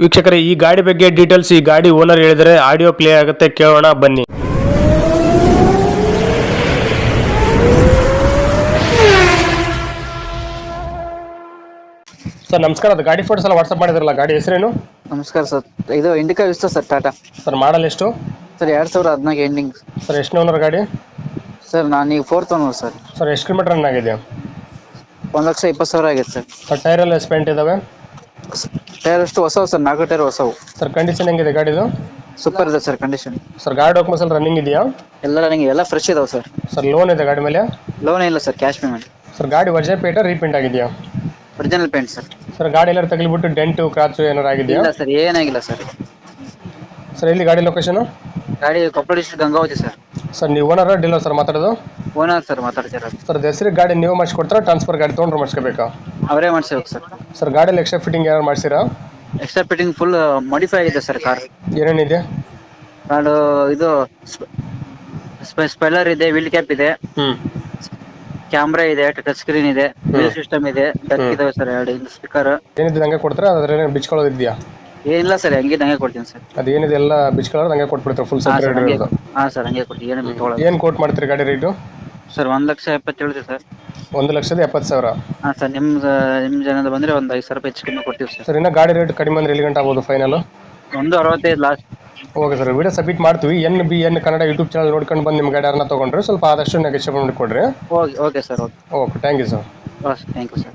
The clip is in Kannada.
ವೀಕ್ಷಕರೇ ಈ ಗಾಡಿ ಬಗ್ಗೆ ಡೀಟೇಲ್ಸ್ ಈ ಗಾಡಿ ಓನರ್ ಹೇಳಿದರೆ ಆಡಿಯೋ ಪ್ಲೇ ಆಗುತ್ತೆ. ಕೇಳೋಣ ಬನ್ನಿ. ಸರ್ ನಮಸ್ಕಾರ. ಅದು ಗಾಡಿ ಫೋಟೋಸ್ ಎಲ್ಲ ವಾಟ್ಸಪ್ ಮಾಡಿದ್ರಲ್ಲ ಗಾಡಿ ಹೆಸರೇನು? ನಮಸ್ಕಾರ ಸರ್. ಇದು Indica Vista sir Tata sir model ಎಷ್ಟು? ಸರ್ ಎರಡು ಸಾವಿರದ ಹದಿನಾಲ್ಕು ಎಂಡಿಂಗ್ ಸರ್ ಎಷ್ಟು ಓನರ್ ಗಾಡಿ? ಸರ್ ನಾನು ಈಗ ಫೋರ್ತ್ ಓನರ್ ಸರ್. ಸರ್ ಎಷ್ಟು ಕಿಲೋಮೀಟರ್ ರನ್ ಆಗಿದೆ ಒಂದು ಲಕ್ಷ ಇಪ್ಪತ್ತು ಸಾವಿರ ಆಗಿದೆ ಸರ್. ಸರ್ ಟೈರ್ ಎಲ್ಲ ಸ್ಪೆಂಟ್ ಇದಾವೆ? ಟೈರ್ ಅಷ್ಟು ಹೊಸವು ಸರ್ ನಾಲ್ಕು ಟೈರ್ ಹೊಸವು. ಸರ್ ಕಂಡೀಷನ್ ಹೆಂಗಿದೆ ಗಾಡಿದು? ಸೂಪರ್ ಇದೆ ಸರ್ ಕಂಡೀಷನ್ ಸರ್ ಗಾಡಿ ಡಾಕ್ಯುಮೆಂಟ್ಸ್ ಎಲ್ಲ ರನ್ನಿಂಗ್ ಇದೆಯಾ? ಎಲ್ಲ ರನ್ನಿಂಗ್ ಎಲ್ಲ ಫ್ರೆಶ್ ಇದಾವೆ ಸರ್ ಸರ್ ಲೋನ್ ಇದೆ ಗಾಡಿ ಮೇಲೆ? ಲೋನ್ ಇಲ್ಲ ಸರ್ ಕ್ಯಾಶ್ ಪೇಮೆಂಟ್ ಸರ್ ಗಾಡಿ ವರ್ಜೆ ಪೇಟ ರೀಪೇಂಟ್ ಆಗಿದೆಯಾ? ಒರಿಜಿನಲ್ ಪೇಂಟ್ ಸರ್ ಸರ್ ಗಾಡಿ ಎಲ್ಲ ತಗಲಿಬಿಟ್ಟು ಡೆಂಟು ಕ್ರಾಚು ಏನಾರು ಆಗಿದೆಯಾ? ಇಲ್ಲ ಸರ್ ಏನಾಗಿಲ್ಲ ಸರ್ ಸರ್ ಇಲ್ಲಿ ಗಾಡಿ ಲೊಕೇಶನ್ ಗಾಡಿ Koppal district Gangavathi sir sir ನೀವು ಓನರ್ ಡೀಲರ್ ಸರ್ ಮಾತಾಡೋದು? ಓನರ್ ಸರ್ ಮಾತಾಡ್ತಿರೋದು. ಸರ್ ಹೆಸರಿಗೆ ಗಾಡಿ ನೀವು ಮಾಡಿಸ್ಕೊಡ್ತಾರ ಟ್ರಾನ್ಸ್ಫರ್ ಗಾಡಿ ತೊಗೊಂಡ್ರೆ ಮಾಡಿಸ್ಕೋಬೇಕಾ? ಅವರೇ ಮಾಡ್ಸಬೇಕು ಸರ್. ಸರ್ ಗಾಡಿಯಲ್ಲಿ ಎಕ್ಸ್ಟ್ರಾ ಫಿಟ್ಟಿಂಗ್ ಏನಾರು ಮಾಡ್ಸಿರಾ? ಎಕ್ಸ್ಟ್ರಾ ಫಿಟ್ಟಿಂಗ್ ಫುಲ್ ಮಾಡಿಫೈ ಆಗಿದೆ ಸರ್ ಕಾರ್ ಏನೇನಿದೆ ನಾನು ಇದು ಸ್ಪೆಲ್ಲರ್ ಇದೆ ವೀಲ್ ಕ್ಯಾಪ್ ಇದೆ. ಹ್ಞೂ ಕ್ಯಾಮ್ರಾ ಇದೆ ಟಚ್ ಸ್ಕ್ರೀನ್ ಇದೆ ವೀಲ್ ಸಿಸ್ಟಮ್ ಇದೆ ಡಕ್ ಇದಾವೆ ಸರ್ ಎರಡು ಸ್ಪೀಕರ್ ಏನಿದೆ ಹಂಗೆ ಕೊಡ್ತಾರೆ? ಅದ್ರಲ್ಲಿ ಬಿಚ್ಕೊಳ್ಳೋದು ಇದೆಯಾ? ಏನಿಲ್ಲ ಸರ್ ಹಂಗೆ ಹಂಗೆ ಕೊಡ್ತೀನಿ ಸರ್. ಅದು ಏನಿದೆ ಎಲ್ಲ ಬಿಚ್ಕೊಳ್ಳೋದು ಹಂಗೆ ಕೊಟ್ಬಿಡ್ತಾರೆ ಫುಲ್ ಹಾ ಸೆಟ್ ಸರ್ ಹಂಗೆ ಹಾ ಸರ್ ಹಂಗೆ ಕೊಡ್ತೀನಿ ಏನು ಏನು ಕೋಟ್ ಮಾಡ್ತೀರಿ ಗಾಡಿ ರೇಟು ಸರ್ ಒಂದ್ ಲಕ್ಷ ಎಪ್ಪತ್ತೇಳು ಇದೆ ಸರ್. ಒಂದು ಲಕ್ಷದ ಎಪ್ಪತ್ತು ಸಾವಿರ. ಹಾ ಸರ್ ನಿಮ್ ನಿಮ್ ಜನದ ಬಂದ್ರೆ ಒಂದ್ ಐದು ಸಾವಿರ ರೂಪಾಯಿ ಹೆಚ್ಚು ಕಮ್ಮಿ ಕೊಡ್ತೀವಿ ಸರ್. ಸರ್ ಇನ್ನ ಗಾಡಿ ರೇಟ್ ಕಡಿಮೆ ಅಂದ್ರೆ ಎಲ್ಲಿ ಗಂಟೆ ಆಗ್ಬೋದು ಫೈನಲ್ ಒಂದು ಅರವತ್ತೈದು last okay sir video submit ಮಾಡ್ತೀವಿ. N B N Kannada YouTube channel ನೋಡ್ಕೊಂಡು ಬಂದು ನಿಮ್ಮ ಗಾಡಿ ಯಾರನ್ನ ತೊಗೊಂಡ್ರೆ ಸ್ವಲ್ಪ ಆದಷ್ಟು ನೆಗೆಷನ್ ಮಾಡಿಕೊಡ್ರಿ okay okay sir okay okay thank you sir thank you sir